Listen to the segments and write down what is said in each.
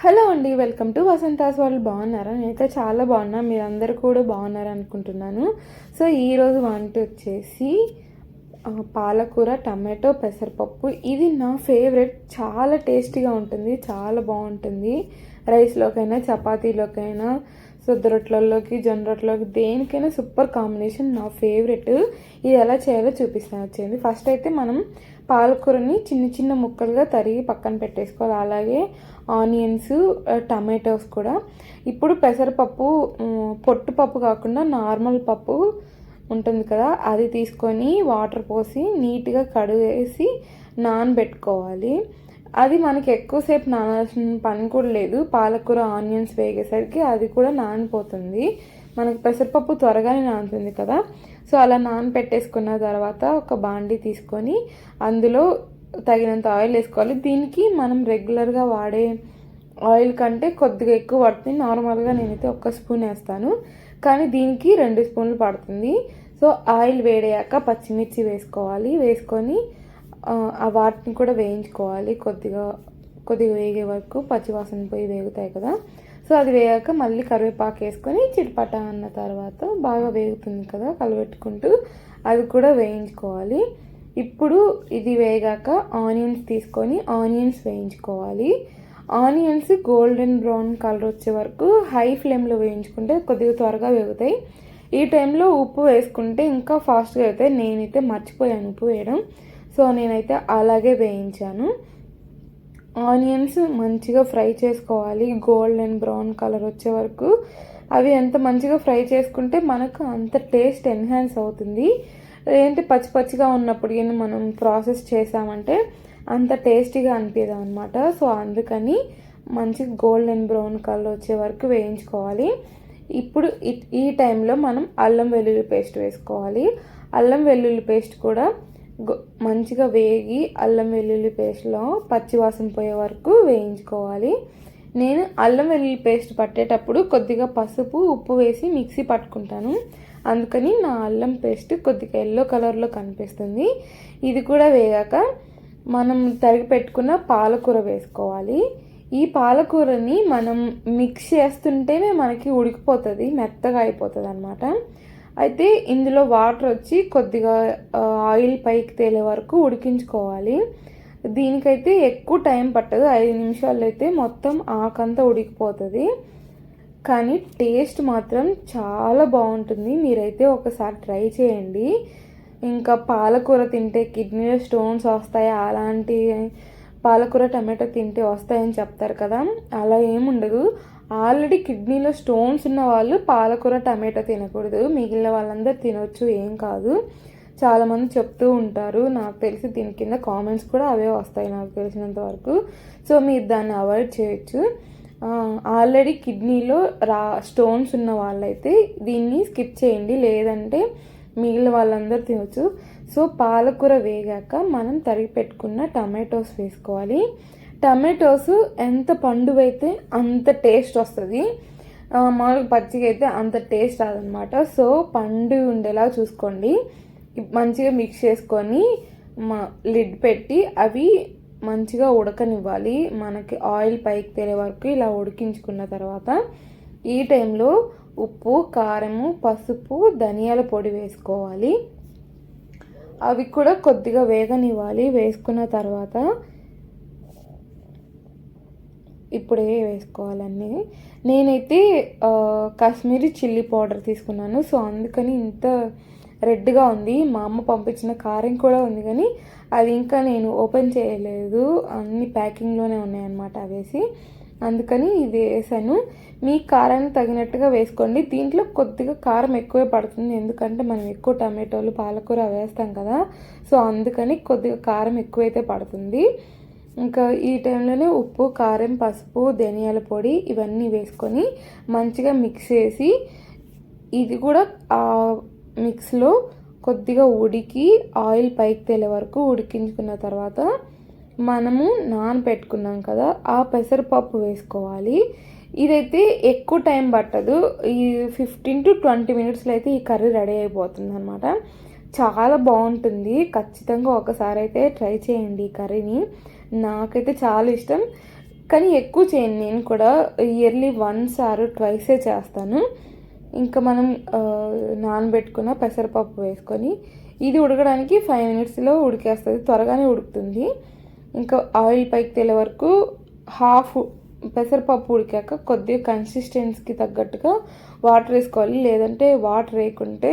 Hello అండి welcome to Vasantha's వాళ్ళు బాగున్నారా? నేనైతే చాలా బాగున్నా మీరందరూ కూడా బాగున్నారు అనుకుంటున్నాను. సో ఈరోజు వంట వచ్చేసి పాలకూర టమాటో పెసరపప్పు. ఇది నా ఫేవరెట్ చాలా టేస్టీగా ఉంటుంది చాలా బాగుంటుంది. రైస్లోకైనా చపాతీలోకైనా శుద్ధ రొట్టెలలోకి జొన్న రొట్టెలోకి దేనికైనా సూపర్ కాంబినేషన్ నా ఫేవరెట్. ఇది ఎలా చేయాలో చూపిస్తాను వచ్చేది ఫస్ట్ అయితే మనం పాలకూరని చిన్న చిన్న ముక్కలుగా తరిగి పక్కన పెట్టేసుకోవాలి. అలాగే ఆనియన్స్ టమాటోస్ కూడా. ఇప్పుడు పెసరపప్పు పొట్టు పప్పు కాకుండా నార్మల్ పప్పు ఉంటుంది కదా అది తీసుకొని వాటర్ పోసి నీట్గా కడుగేసి నానబెట్టుకోవాలి. అది మనకి ఎక్కువసేపు నానాల్సిన పని కూడా లేదు. పాలకూర ఆనియన్స్ వేగేసరికి అది కూడా నానిపోతుంది. మనకి పెసరపప్పు త్వరగానే నానుతుంది కదా. సో అలా నానబెట్టేసుకున్న తర్వాత ఒక బాండి తీసుకొని అందులో తగినంత ఆయిల్ వేసుకోవాలి. దీనికి మనం రెగ్యులర్గా వాడే ఆయిల్ కంటే కొద్దిగా ఎక్కువ పడుతుంది నార్మల్గా నేనైతే ఒక్క స్పూన్ వేస్తాను. కానీ దీనికి రెండు స్పూన్లు పడుతుంది. సో ఆయిల్ వేడయ్యాక పచ్చిమిర్చి వేసుకోవాలి. వేసుకొని ఆ, వాటిని కూడా వేయించుకోవాలి. కొద్దిగా కొద్దిగా వేగే వరకు పచ్చివాసన పోయి వేగుతాయి కదా. సో అది వేగాక మళ్ళీ కరివేపాకు వేసుకొని చిటపట అన్న తర్వాత బాగా వేగుతుంది కదా కలబెట్టుకుంటూ అది కూడా వేయించుకోవాలి. ఇప్పుడు ఇది వేగాక ఆనియన్స్ తీసుకొని ఆనియన్స్ వేయించుకోవాలి. ఆనియన్స్ గోల్డెన్ బ్రౌన్ కలర్ వచ్చే వరకు హై ఫ్లేమ్లో వేయించుకుంటే కొద్దిగా త్వరగా వేగుతాయి. ఈ టైంలో ఉప్పు వేసుకుంటే ఇంకా ఫాస్ట్గా అవుతాయి నేనైతే మర్చిపోయాను ఉప్పు వేయడం. సో నేనైతే అలాగే వేయించాను. ఆనియన్స్ మంచిగా ఫ్రై చేసుకోవాలి. గోల్డెన్ బ్రౌన్ కలర్ వచ్చే వరకు. అవి ఎంత మంచిగా ఫ్రై చేసుకుంటే మనకు అంత టేస్ట్ ఎన్హాన్స్ అవుతుంది. ఏంటి పచ్చి పచ్చిగా ఉన్నప్పుడు కానీ మనం ప్రాసెస్ చేసామంటే అంత టేస్టీగా అనిపించదు అనమాట సో అందుకని మంచి గోల్డెన్ బ్రౌన్ కలర్ వచ్చే వరకు వేయించుకోవాలి. ఇప్పుడు ఈ టైంలో మనం అల్లం వెల్లుల్లి పేస్ట్ వేసుకోవాలి. అల్లం వెల్లుల్లి పేస్ట్ కూడా మంచిగా వేగి అల్లం వెల్లుల్లి పేస్ట్లో పచ్చివాసన పోయే వరకు వేయించుకోవాలి. నేను అల్లం వెల్లుల్లి పేస్ట్ పట్టేటప్పుడు కొద్దిగా పసుపు ఉప్పు వేసి మిక్సీ పట్టుకుంటాను. అందుకని నా అల్లం పేస్ట్ కొద్దిగా ఎల్లో కలర్లో కనిపిస్తుంది. ఇది కూడా వేగాక మనం తరిగి పెట్టుకున్న పాలకూర వేసుకోవాలి. ఈ పాలకూరని మనం మిక్స్ చేస్తుంటేనే మనకి ఉడికిపోతుంది మెత్తగా అయిపోతుంది అనమాట అయితే ఇందులో వాటర్ వచ్చి కొద్దిగా ఆయిల్ పైకి తేలే వరకు ఉడికించుకోవాలి. దీనికైతే ఎక్కువ టైం పట్టదు. ఐదు నిమిషాలు అయితే మొత్తం ఆకంతా ఉడికిపోతుంది. కానీ టేస్ట్ మాత్రం చాలా బాగుంటుంది. మీరైతే ఒకసారి ట్రై చేయండి. ఇంకా పాలకూర తింటే కిడ్నీలో స్టోన్స్ వస్తాయి. అలాంటి పాలకూర టమాటో తింటే వస్తాయని చెప్తారు కదా. అలా ఏముండదు. ఆల్రెడీ కిడ్నీలో స్టోన్స్ ఉన్న వాళ్ళు పాలకూర టమాటో తినకూడదు. మిగిలిన వాళ్ళందరూ తినొచ్చు ఏం కాదు. చాలామంది చెప్తూ ఉంటారు. నాకు తెలిసి దీని కింద కామెంట్స్ కూడా అవే వస్తాయి నాకు తెలిసినంత వరకు. సో మీరు దాన్ని అవాయిడ్ చేయొచ్చు. ఆల్రెడీ కిడ్నీలో రా స్టోన్స్ ఉన్న వాళ్ళైతే దీన్ని స్కిప్ చేయండి. లేదంటే మిగిలిన వాళ్ళందరూ తినొచ్చు. సో పాలకూర వేగాక మనం తరిగి పెట్టుకున్న టమాటోస్ వేసుకోవాలి. టమాటోస్ ఎంత పండువైతే అంత టేస్ట్ వస్తుంది. ఆ, మామూలుగా పచ్చిగా అయితే అంత టేస్ట్ రాదనమాట సో పండు ఉండేలా చూసుకోండి. మంచిగా మిక్స్ చేసుకొని మా లిడ్ పెట్టి అవి మంచిగా ఉడకనివ్వాలి. మనకి ఆయిల్ పైకి తేలే వరకు ఇలా ఉడికించుకున్న తర్వాత ఈ టైంలో ఉప్పు కారము పసుపు ధనియాల పొడి వేసుకోవాలి. అవి కూడా కొద్దిగా వేగనివ్వాలి. వేసుకున్న తర్వాత ఇప్పుడే వేసుకోవాలన్నీ. నేనైతే కాశ్మీరీ చిల్లీ పౌడర్ తీసుకున్నాను. సో అందుకని ఇంత రెడ్గా ఉంది. మా అమ్మ పంపించిన కారం కూడా ఉంది కానీ అది ఇంకా నేను ఓపెన్ చేయలేదు. అన్ని ప్యాకింగ్లోనే ఉన్నాయన్నమాట అవేసి. అందుకని ఇది వేసాను. మీ కారానికి తగినట్టుగా వేసుకోండి. దీంట్లో కొద్దిగా కారం ఎక్కువే పడుతుంది. ఎందుకంటే మనం ఎక్కువ టమాటోలు పాలకూర వేస్తాం కదా. సో అందుకని కొద్దిగా కారం ఎక్కువైతే పడుతుంది. ఇంకా ఈ టైంలోనే ఉప్పు కారం పసుపు ధనియాల పొడి ఇవన్నీ వేసుకొని మంచిగా మిక్స్ చేసి ఇది కూడా ఆ మిక్స్లో కొద్దిగా ఉడికి ఆయిల్ పైకి తేలే వరకు ఉడికించుకున్న తర్వాత మనము నానబెట్టుకున్నాం కదా ఆ పెసరపప్పు వేసుకోవాలి. ఇదైతే ఎక్కువ టైం పట్టదు. ఈ ఫిఫ్టీన్ టు ట్వంటీ మినిట్స్లో అయితే ఈ కర్రీ రెడీ అయిపోతుంది అనమాట చాలా బాగుంటుంది. ఖచ్చితంగా ఒకసారి అయితే ట్రై చేయండి ఈ కర్రీని. నాకైతే చాలా ఇష్టం. కానీ ఎక్కువ చేయను. నేను కూడా ఇయర్లీ వన్స్ ఆర్ ట్వైసే చేస్తాను. ఇంకా మనం నానబెట్టుకున్న పెసరపప్పు వేసుకొని ఇది ఉడకడానికి ఫైవ్ మినిట్స్లో ఉడికేస్తుంది. త్వరగానే ఉడుకుతుంది. ఇంకా ఆయిల్ పైకి తెలే వరకు హాఫ్ పెసరపప్పు ఉడికాక కొద్దిగా కన్సిస్టెన్సీకి తగ్గట్టుగా వాటర్ వేసుకోవాలి. లేదంటే వాటర్ వేయకుంటే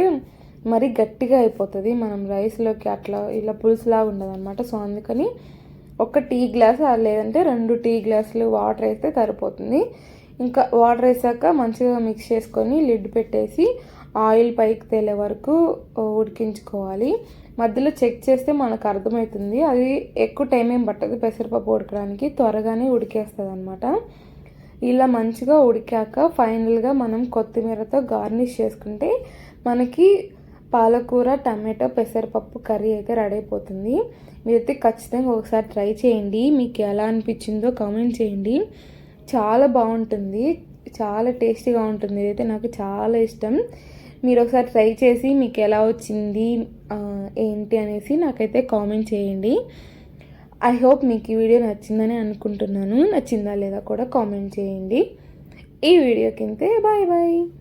మరి గట్టిగా అయిపోతుంది. మనం రైస్లోకి అట్లా ఇలా పులుసులాగా ఉండదు అనమాట సో అందుకని ఒక టీ గ్లాస్ లేదంటే రెండు టీ గ్లాసులు వాటర్ వేస్తే సరిపోతుంది. ఇంకా వాటర్ వేసాక మంచిగా మిక్స్ చేసుకొని లిడ్ పెట్టేసి ఆయిల్ పైకి తేలే వరకు ఉడికించుకోవాలి. మధ్యలో చెక్ చేస్తే మనకు అర్థమవుతుంది. అది ఎక్కువ టైం ఏం పట్టదు. పెసరపప్పు ఉడకడానికి త్వరగానే ఉడికేస్తుంది అనమాట ఇలా మంచిగా ఉడికాక ఫైనల్గా మనం కొత్తిమీరతో గార్నిష్ చేసుకుంటే మనకి పాలకూర టమాటో పెసరపప్పు కర్రీ అయితే రెడీ అయిపోతుంది. మీరైతే ఖచ్చితంగా ఒకసారి ట్రై చేయండి. మీకు ఎలా అనిపించిందో కామెంట్ చేయండి. చాలా బాగుంటుంది. చాలా టేస్టీగా ఉంటుంది. ఇదైతే నాకు చాలా ఇష్టం. మీరు ఒకసారి ట్రై చేసి మీకు ఎలా వచ్చింది ఏంటి అనేసి నాకైతే కామెంట్ చేయండి. ఐ హోప్ మీకు ఈ వీడియో నచ్చిందని అనుకుంటున్నాను. నచ్చిందా లేదా కూడా కామెంట్ చేయండి. ఈ వీడియో కింద. Bye bye